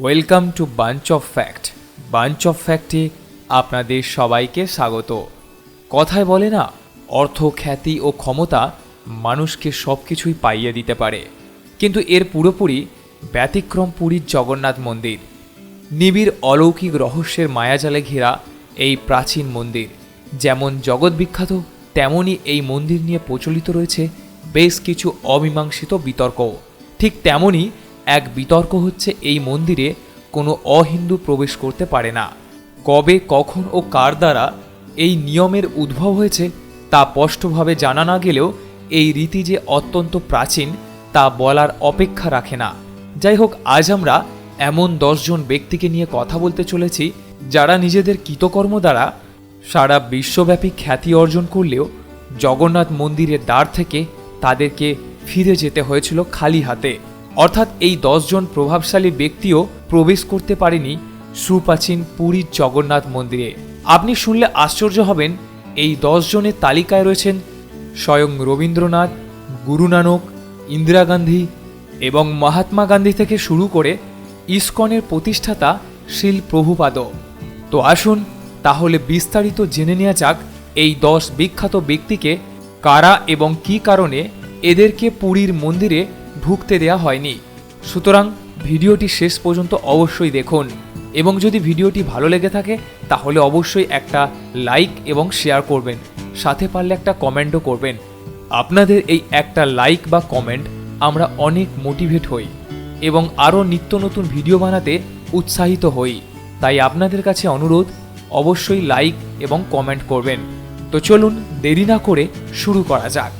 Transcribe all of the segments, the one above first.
Welcome to bunch of fact bunch of ফ্যাক্টে আপনাদের সবাইকে স্বাগত। কথায় বলে না, অর্থ, খ্যাতি ও ক্ষমতা মানুষকে সব কিছুই পাইয়ে দিতে পারে। কিন্তু এর পুরোপুরি ব্যতিক্রম পুরীর জগন্নাথ মন্দির। নিবিড় অলৌকিক রহস্যের মায়াজালে ঘেরা এই প্রাচীন মন্দির। যেমন জগৎ বিখ্যাত, তেমনই এই মন্দির নিয়ে প্রচলিত রয়েছে বেশ কিছু অমীমাংসিত বিতর্ক ঠিক তেমনই এক বিতর্ক হচ্ছে এই মন্দিরে কোনো অহিন্দু প্রবেশ করতে পারে না। কবে, কখন ও কার দ্বারা এই নিয়মের উদ্ভব হয়েছে তা স্পষ্টভাবে জানা না গেলেও এই রীতি যে অত্যন্ত প্রাচীন তা বলার অপেক্ষা রাখে না। যাই হোক, আজ আমরা এমন দশজন ব্যক্তিকে নিয়ে কথা বলতে চলেছি যারা নিজেদের কৃতকর্ম দ্বারা সারা বিশ্বব্যাপী খ্যাতি অর্জন করলেও জগন্নাথ মন্দিরের দ্বার থেকে তাদেরকে ফিরে যেতে হয়েছিল খালি হাতে। অর্থাৎ এই দশজন প্রভাবশালী ব্যক্তিও প্রবেশ করতে পারেনি সুপ্রাচীন পুরীর জগন্নাথ মন্দিরে। আপনি শুনলে আশ্চর্য হবেন, এই দশজনের তালিকায় রয়েছেন স্বয়ং রবীন্দ্রনাথ গুরু নানক ইন্দিরা গান্ধী এবং মহাত্মা গান্ধী থেকে শুরু করে ইসকনের প্রতিষ্ঠাতা শিল প্রভুপাদ। তো আসুন তাহলে বিস্তারিত জেনে নেওয়া যাক এই দশ বিখ্যাত ব্যক্তিকে কারা এবং কী কারণে এদেরকে পুরীর মন্দিরে ঢুকতে দেয়া হয়নি। সুতরাং ভিডিওটি শেষ পর্যন্ত অবশ্যই দেখুন এবং যদি ভিডিওটি ভালো লেগে থাকে, তাহলে অবশ্যই একটা লাইক এবং শেয়ার করবেন। সাথে পারলে একটা কমেন্টও করবেন। আপনাদের এই একটা লাইক বা কমেন্ট আমরা অনেক মোটিভেট হই এবং আরও নিত্য নতুন ভিডিও বানাতে উৎসাহিত হই। তাই আপনাদের কাছে অনুরোধ, অবশ্যই লাইক এবং কমেন্ট করবেন। তো চলুন দেরি না করে শুরু করা যাক।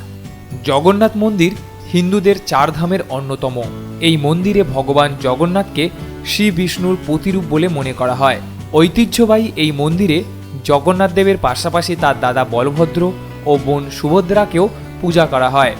জগন্নাথ মন্দির হিন্দুদের চার ধামের অন্যতম। এই মন্দিরে ভগবান জগন্নাথকে শ্রী বিষ্ণুর প্রতিরূপ বলে মনে করা হয়। ঐতিহ্যবাহী এই মন্দিরে জগন্নাথ দেবের পাশাপাশি তার দাদা বলভদ্র ও বোন সুভদ্রাকেও পূজা করা হয়।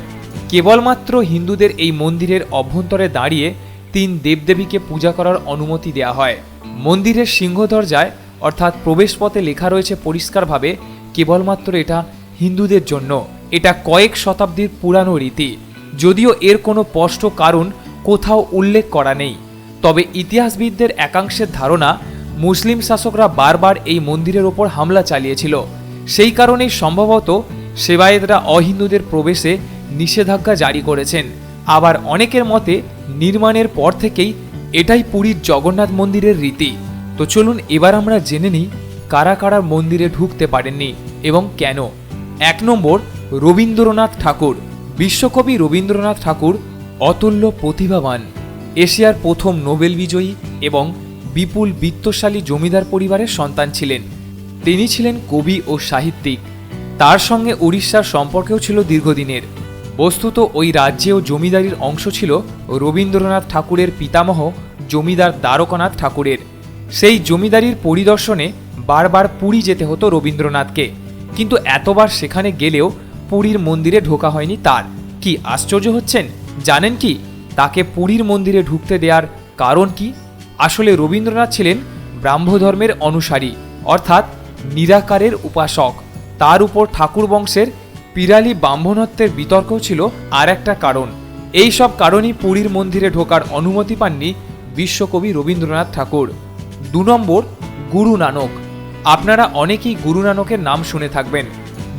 কেবলমাত্র হিন্দুদের এই মন্দিরের অভ্যন্তরে দাঁড়িয়ে তিন দেবদেবীকে পূজা করার অনুমতি দেওয়া হয়। মন্দিরের সিংহ দরজায় অর্থাৎ প্রবেশপথে লেখা রয়েছে পরিষ্কারভাবে, কেবলমাত্র এটা হিন্দুদের জন্য। এটা কয়েক শতাব্দীর পুরানো রীতি। যদিও এর কোনো স্পষ্ট কারণ কোথাও উল্লেখ করা নেই। তবে ইতিহাসবিদদের একাংশের ধারণা, মুসলিম শাসকরা বারবার এই মন্দিরের ওপর হামলা চালিয়েছিল। সেই কারণেই সম্ভবত সেবায়েতরা অহিন্দুদের প্রবেশে নিষেধাজ্ঞা জারি করেছেন। আবার অনেকের মতে, নির্মাণের পর থেকেই এটাই পুরীর জগন্নাথ মন্দিরের রীতি। তো চলুন এবার আমরা জেনে নিই, কারা কারা মন্দিরে ঢুকতে পারেননি এবং কেন। এক নম্বর রবীন্দ্রনাথ ঠাকুর। বিশ্বকবি রবীন্দ্রনাথ ঠাকুর অতুল্য প্রতিভাবান, এশিয়ার প্রথম নোবেল বিজয়ী এবং বিপুল বিত্তশালী জমিদার পরিবারের সন্তান ছিলেন। তিনি ছিলেন কবি ও সাহিত্যিক। তার সঙ্গে উড়িষ্যার সম্পর্কেও ছিল দীর্ঘদিনের। বস্তুত ওই রাজ্যেও জমিদারির অংশ ছিল রবীন্দ্রনাথ ঠাকুরের পিতামহ জমিদার দ্বারকানাথ ঠাকুরের। সেই জমিদারির পরিদর্শনে বারবার পুরী যেতে হতো রবীন্দ্রনাথকে। কিন্তু এতবার সেখানে গেলেও পুরীর মন্দিরে ঢোকা হয়নি তার। কি আশ্চর্য হচ্ছেন? জানেন কি? তাকে পুরীর মন্দিরে ঢুকতে দেওয়ার কারণ কি? আসলে রবীন্দ্রনাথ ছিলেন ব্রাহ্মধর্মের অনুসারী, অর্থাৎ নিরাকারের উপাসক। তার উপর ঠাকুর বংশের পিরালি ব্রাহ্মণত্বের বিতর্ক ছিল আর একটা কারণ। এই সব কারণেই পুরীর মন্দিরে ঢোকার অনুমতি পাননি বিশ্বকবি রবীন্দ্রনাথ ঠাকুর। দু নম্বর গুরু নানক আপনারা অনেকেই গুরু নানকের নাম শুনে থাকবেন।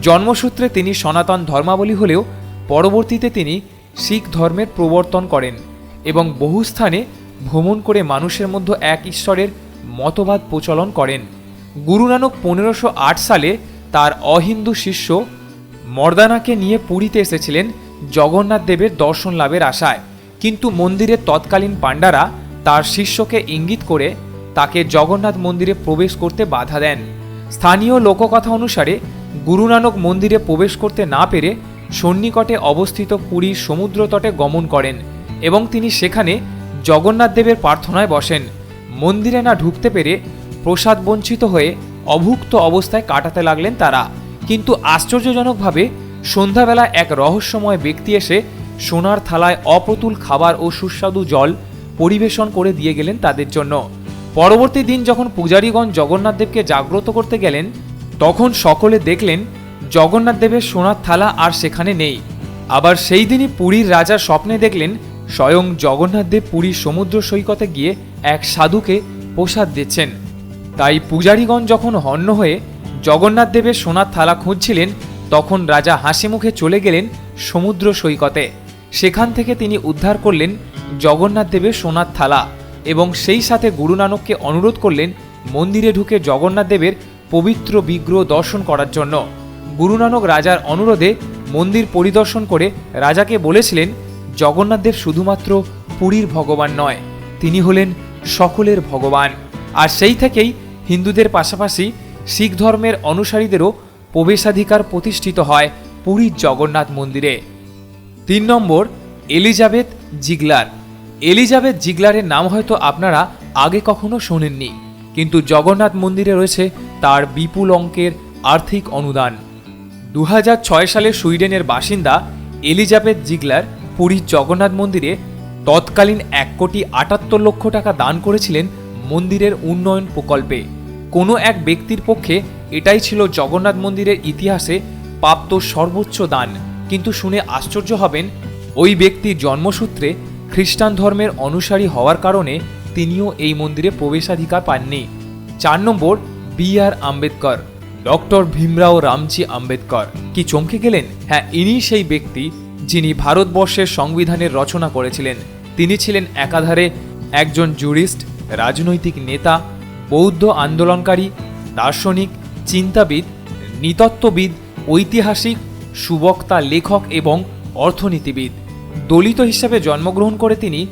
জন্মসূত্রে তিনি সনাতন ধর্মাবলী হলেও পরবর্তীতে তিনি শিখ ধর্মের প্রবর্তন করেন এবং বহু স্থানে ভ্রমণ করে মানুষের মধ্যে এক ঈশ্বরের মতবাদ প্রচলন করেন। গুরু নানক পনেরোশো আট সালে তার অহিন্দু শিষ্য মর্দানাকে নিয়ে পুরীতে এসেছিলেন জগন্নাথ দেবের দর্শন লাভের আশায়। কিন্তু মন্দিরের তৎকালীন পাণ্ডারা তার শিষ্যকে ইঙ্গিত করে তাকে জগন্নাথ মন্দিরে প্রবেশ করতে বাধা দেন। স্থানীয় লোককথা অনুসারে গুরু নানক মন্দিরে প্রবেশ করতে না পেরে সন্নিকটে অবস্থিত পুরীর সমুদ্র তটে গমন করেন এবং তিনি সেখানে জগন্নাথ দেবের প্রার্থনায় বসেন। মন্দিরে না ঢুকতে পেরে প্রসাদ বঞ্চিত হয়ে অভুক্ত অবস্থায় কাটাতে লাগলেন তারা। কিন্তু আশ্চর্যজনকভাবে সন্ধ্যাবেলা এক রহস্যময় ব্যক্তি এসে সোনার থালায় অপ্রতুল খাবার ও সুস্বাদু জল পরিবেশন করে দিয়ে গেলেন তাদের জন্য। পরবর্তী দিন যখন পূজারীগণ জগন্নাথদেবকে জাগ্রত করতে গেলেন তখন সকলে দেখলেন জগন্নাথ দেবের সোনার থালা আর সেখানে নেই। আবার সেই দিনই পুরীর রাজা স্বপ্নে দেখলেন স্বয়ং জগন্নাথদেব পুরীর সমুদ্র সৈকতে গিয়ে এক সাধুকে প্রসাদ দিচ্ছেন। তাই পূজারীগণ যখন হন্য হয়ে জগন্নাথ দেবের সোনার থালা খুঁজছিলেন, তখন রাজা হাসি মুখে চলে গেলেন সমুদ্র সৈকতে। সেখান থেকে তিনি উদ্ধার করলেন জগন্নাথ দেবের সোনার থালা এবং সেই সাথে গুরু নানককে অনুরোধ করলেন মন্দিরে ঢুকে জগন্নাথ দেবের পবিত্র বিগ্রহ দর্শন করার জন্য। গুরু নানক রাজার অনুরোধে মন্দির পরিদর্শন করে রাজাকে বলেছিলেন জগন্নাথদেব শুধুমাত্র পুরীর ভগবান নয়, তিনি হলেন সকলের ভগবান। আর সেই থেকেই হিন্দুদের পাশাপাশি শিখ ধর্মের অনুসারীদেরও প্রবেশাধিকার প্রতিষ্ঠিত হয় পুরীর জগন্নাথ মন্দিরে। তিন নম্বর, এলিজাবেথ জিগলার। এলিজাবেথ জিগলারের নাম হয়তো আপনারা আগে কখনো শোনেননি। কিন্তু জগন্নাথ মন্দিরে রয়েছে তার বিপুল অঙ্কের আর্থিক অনুদান। দু হাজার ছয় সালে সুইডেনের বাসিন্দা এলিজাবেথ জিগলার পুরীর জগন্নাথ মন্দিরে তৎকালীন এক কোটি আটাত্তর লক্ষ টাকা দান করেছিলেন মন্দিরের উন্নয়ন প্রকল্পে। কোনো এক ব্যক্তির পক্ষে এটাই ছিল জগন্নাথ মন্দিরের ইতিহাসে প্রাপ্ত সর্বোচ্চ দান। কিন্তু শুনে আশ্চর্য হবেন, ওই ব্যক্তির জন্মসূত্রে খ্রিস্টান ধর্মের অনুসারী হওয়ার কারণে তিনিও এই মন্দিরে প্রবেশাধিকার পাননি। চার নম্বর, B R Ambedkar. Doctor Bhimrao Ramji Ambedkar. কি চমকে গেলেন? হ্যাঁ ইনি সেই ব্যক্তি যিনি ভারতবর্ষের সংবিধানের রচনা করেছিলেন। তিনি ছিলেন একাধারে একজন জুরিস্ট, রাজনৈতিক নেতা, বৌদ্ধ আন্দোলনকারী, দার্শনিক, চিন্তাবিদ, নৃতত্ত্ববিদ, ঐতিহাসিক, সুবক্তা, লেখক এবং অর্থনীতিবিদ। দলিত হিসাবে জন্মগ্রহণ করে তিনি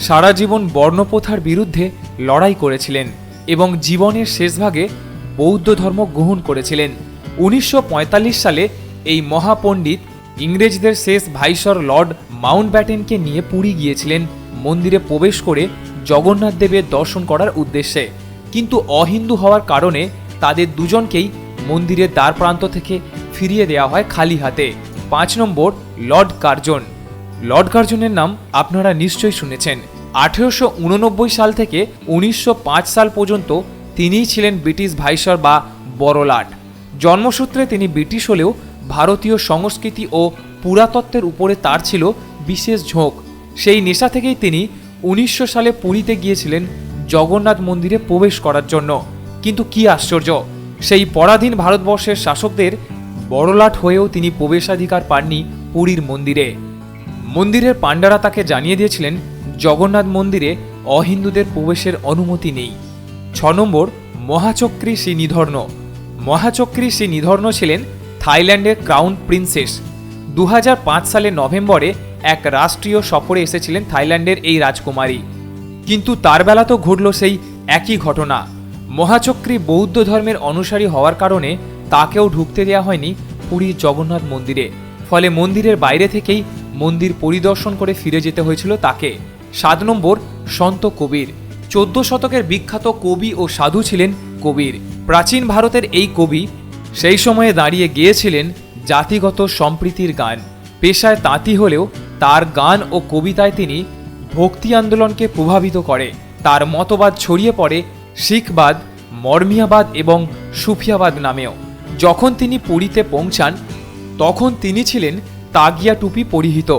সারা জীবন বর্ণপ্রথার বিরুদ্ধে লড়াই করেছিলেন এবং জীবনের শেষভাগে বৌদ্ধ ধর্ম গ্রহণ করেছিলেন। উনিশশো পঁয়তাল্লিশ সালে এই মহাপণ্ডিত ইংরেজদের শেষ ভাইসর লর্ড মাউন্ট ব্যাটেনকে নিয়ে পুরী গিয়েছিলেন, মন্দিরে প্রবেশ করে জগন্নাথ দেবের দর্শন করার উদ্দেশ্যে। কিন্তু অহিন্দু হওয়ার কারণে তাদের দুজনকেই মন্দিরের দ্বার প্রান্ত থেকে ফিরিয়ে দেওয়া হয় খালি হাতে। পাঁচ নম্বর লর্ড কার্জন। লর্ড কার্জনের নাম আপনারা নিশ্চয়ই শুনেছেন। আঠেরোশো উননব্বই সাল থেকে উনিশশো পাঁচ সাল পর্যন্ত তিনিই ছিলেন ব্রিটিশ ভাইসর বা বড়লাট। জন্মসূত্রে তিনি ব্রিটিশ হলেও ভারতীয় সংস্কৃতি ও পুরাতত্ত্বের উপরে তার ছিল বিশেষ ঝোঁক। সেই নেশা থেকেই তিনি উনিশশো সালে পুরীতে গিয়েছিলেন জগন্নাথ মন্দিরে প্রবেশ করার জন্য। কিন্তু কি আশ্চর্য, সেই পরাধীন ভারতবর্ষের শাসকদের বড়লাট হয়েও তিনি প্রবেশাধিকার পাননি পুরীর মন্দিরে। মন্দিরের পাণ্ডারা তাকে জানিয়ে দিয়েছিলেন, জগন্নাথ মন্দিরে অহিন্দুদের প্রবেশের অনুমতি নেই। ছ নম্বর, মহাচক্রী শ্রী নিধর্ণ। মহাচক্রী শ্রী নিধর্ণ ছিলেন থাইল্যান্ডের ক্রাউন প্রিন্সেস। দু সালের নভেম্বরে এক রাষ্ট্রীয় সফরে এসেছিলেন থাইল্যান্ডের এই রাজকুমারী। কিন্তু তার বেলা তো ঘটল সেই একই ঘটনা। মহাচক্রী বৌদ্ধ ধর্মের অনুসারী হওয়ার কারণে তাকেও ঢুকতে দেওয়া হয়নি পুরীর জগন্নাথ মন্দিরে। ফলে মন্দিরের বাইরে থেকেই মন্দির পরিদর্শন করে ফিরে যেতে হয়েছিল তাকে। সাত নম্বর, সন্ত কবির। চোদ্দ শতকের বিখ্যাত কবি ও সাধু ছিলেন কবির। প্রাচীন ভারতের এই কবি সেই সময়ে দাঁড়িয়ে গিয়েছিলেন জাতিগত সম্প্রীতির গান। পেশায় তাঁতি হলেও তার গান ও কবিতায় তিনি ভক্তি আন্দোলনকে প্রভাবিত করে। তার মতবাদ ছড়িয়ে পড়ে শিখবাদ, মর্মিয়াবাদ এবং সুফিয়াবাদ নামেও। যখন তিনি পুরীতে পৌঁছান, তখন তিনি ছিলেন তাগিয়া টুপি পরিহিত।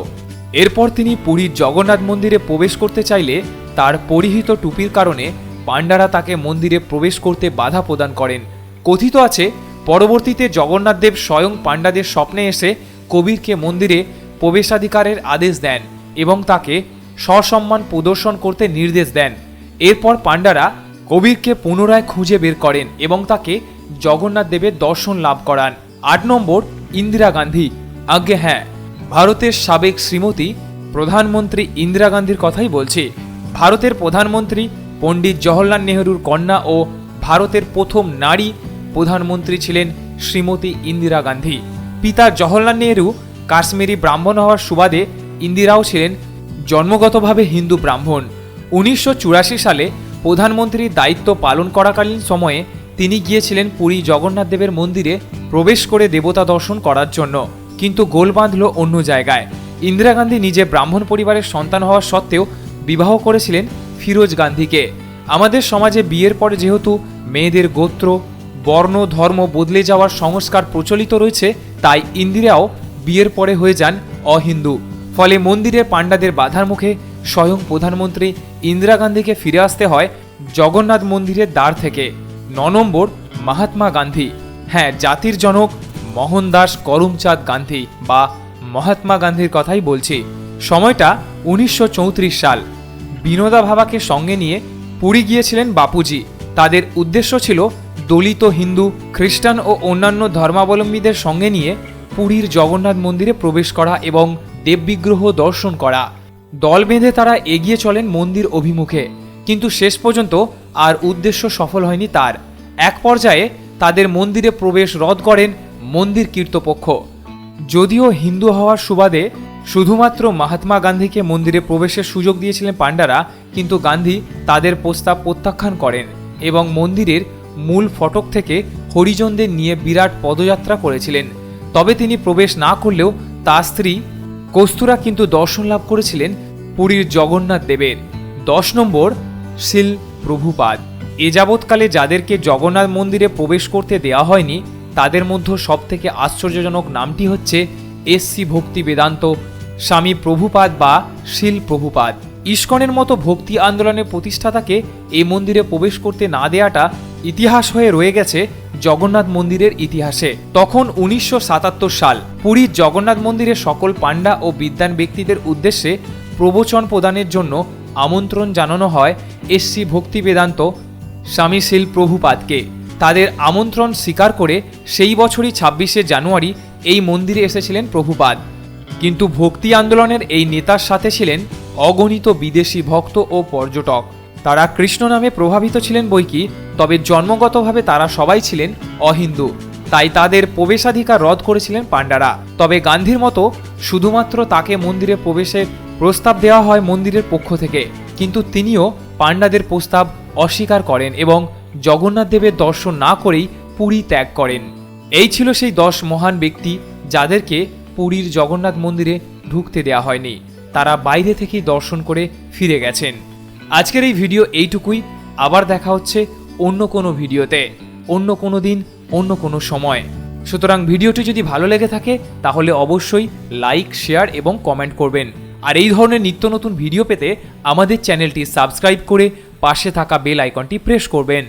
এরপর তিনি পুরীর জগন্নাথ মন্দিরে প্রবেশ করতে চাইলে তার পরিহিত টুপির কারণে পাণ্ডারা তাকে মন্দিরে প্রবেশ করতে বাধা প্রদান করেন। কথিত আছে, পরবর্তীতে জগন্নাথদেব স্বয়ং পাণ্ডাদের স্বপ্নে এসে কবিরকে মন্দিরে প্রবেশাধিকারের আদেশ দেন এবং তাকে সসম্মান প্রদর্শন করতে নির্দেশ দেন। এরপর পাণ্ডারা কবিরকে পুনরায় খুঁজে বের করেন এবং তাকে জগন্নাথ দেবের দর্শন লাভ করান। আট নম্বর, ইন্দিরা গান্ধী। আজ্ঞে হ্যাঁ। ভারতের সাবেক শ্রীমতী প্রধানমন্ত্রী ইন্দিরা গান্ধীর কথাই বলছি। ভারতের প্রধানমন্ত্রী পণ্ডিত জওহরলাল নেহরুর কন্যা ও ভারতের প্রথম নারী প্রধানমন্ত্রী ছিলেন শ্রীমতী ইন্দিরা গান্ধী। পিতা জওহরলাল নেহরু কাশ্মীরি ব্রাহ্মণ হওয়ার সুবাদে ইন্দিরাও ছিলেন জন্মগতভাবে হিন্দু ব্রাহ্মণ। উনিশশো চুরাশি সালে প্রধানমন্ত্রীর দায়িত্ব পালন করাকালীন সময়ে তিনি গিয়েছিলেন পুরী জগন্নাথ দেবের মন্দিরে প্রবেশ করে দেবতা দর্শন করার জন্য। কিন্তু গোল বাঁধল অন্য জায়গায়। ইন্দিরা গান্ধী নিজে ব্রাহ্মণ পরিবারের সন্তান হওয়া সত্ত্বেও বিবাহ করেছিলেন ফিরোজ গান্ধীকে। আমাদের সমাজে বিয়ের পরে যেহেতু মেয়েদের গোত্র, বর্ণ, ধর্ম বদলে যাওয়ার সংস্কার প্রচলিত রয়েছে, তাই ইন্দিরাও বিয়ের পরে হয়ে যান অহিন্দু। ফলে মন্দিরে পাণ্ডাদের বাধার মুখে স্বয়ং প্রধানমন্ত্রী ইন্দিরা গান্ধীকে ফিরে আসতে হয় জগন্নাথ মন্দিরের দ্বার থেকে। ন নম্বর, মহাত্মা গান্ধী। হ্যাঁ জাতির জনক মোহনদাস করমচাঁদ গান্ধী বা মহাত্মা গান্ধীর কথাই বলছি। সময়টা উনিশশো চৌত্রিশ সাল। বিনোদা ভাবাকে সঙ্গে নিয়ে পুরী গিয়েছিলেন বাপুজি। তাদের উদ্দেশ্য ছিল দলিত হিন্দু, খ্রিস্টান ও অন্যান্য ধর্মাবলম্বীদের সঙ্গে নিয়ে পুরীর জগন্নাথ মন্দিরে প্রবেশ করা এবং দেববিগ্রহ দর্শন করা। দল বেঁধে তারা এগিয়ে চলেন মন্দির অভিমুখে। কিন্তু শেষ পর্যন্ত আর উদ্দেশ্য সফল হয়নি তার। এক পর্যায়ে তাদের মন্দিরে প্রবেশ রদ করেন মন্দির কীর্তপক্ষ। যদিও হিন্দু হওয়ার সুবাদে শুধুমাত্র মহাত্মা গান্ধীকে মন্দিরে প্রবেশের সুযোগ দিয়েছিলেন পাণ্ডারা, কিন্তু গান্ধী তাদের প্রস্তাব প্রত্যাখ্যান করেন এবং মন্দিরের মূল ফটক থেকে হরিজনদের নিয়ে বিরাট পদযাত্রা করেছিলেন। তবে তিনি প্রবেশ না করলেও তার স্ত্রী কস্তুরা কিন্তু দর্শন লাভ করেছিলেন পুরীর জগন্নাথ দেবের। দশ নম্বর, শিল প্রভুপাদ। এ যাবৎকালে যাদেরকে জগন্নাথ মন্দিরে প্রবেশ করতে দেওয়া হয়নি তাদের মধ্যে সবথেকে আশ্চর্যজনক নামটি হচ্ছে এসসি ভক্তি বেদান্ত, স্বামী প্রভুপাদ বা শিল প্রভুপাদ। ইস্কনের মতো ভক্তি আন্দোলনের প্রতিষ্ঠাতাকে এই মন্দিরে প্রবেশ করতে না দেয়াটা ইতিহাস হয়ে রয়ে গেছে জগন্নাথ মন্দিরের ইতিহাসে। তখন উনিশশো সাতাত্তর সাল পুরীর জগন্নাথ মন্দিরে সকল পাণ্ডা ও বিদ্যান ব্যক্তিদের উদ্দেশ্যে প্রবচন প্রদানের জন্য আমন্ত্রণ জানানো হয় এসসি ভক্তি বেদান্ত, স্বামী শিল প্রভুপাদকে। তাদের আমন্ত্রণ স্বীকার করে সেই বছরই ছাব্বিশে জানুয়ারি এই মন্দিরে এসেছিলেন প্রভুপাদ। কিন্তু ভক্তি আন্দোলনের এই নেতার সাথে ছিলেন অগণিত বিদেশি ভক্ত ও পর্যটক। তারা কৃষ্ণ নামে প্রভাবিত ছিলেন বইকি তবে জন্মগতভাবে তারা সবাই ছিলেন অহিন্দু। তাই তাদের প্রবেশাধিকার রদ করেছিলেন পাণ্ডারা। তবে গান্ধীর মতো শুধুমাত্র তাকে মন্দিরে প্রবেশের প্রস্তাব দেওয়া হয় মন্দিরের পক্ষ থেকে। কিন্তু তিনিও পাণ্ডাদের প্রস্তাব অস্বীকার করেন এবং জগন্নাথ দেবের দর্শন না করেই পুরী ত্যাগ করেন। এই ছিল সেই দশ মহান ব্যক্তি যাদেরকে পুরীর জগন্নাথ মন্দিরে ঢুকতে দেওয়া হয়নি। তারা বাইরে থেকেই দর্শন করে ফিরে গেছেন। আজকের এই ভিডিও এইটুকুই। আবার দেখা হচ্ছে অন্য কোনো ভিডিওতে। অন্য কোনো দিন, অন্য কোনো সময়। সুতরাং ভিডিওটি যদি ভালো লেগে থাকে, তাহলে অবশ্যই লাইক, শেয়ার এবং কমেন্ট করবেন। আর এই ধরনের নিত্য নতুন ভিডিও পেতে আমাদের চ্যানেলটি সাবস্ক্রাইব করে পাশে থাকা বেল আইকনটি প্রেস করবেন।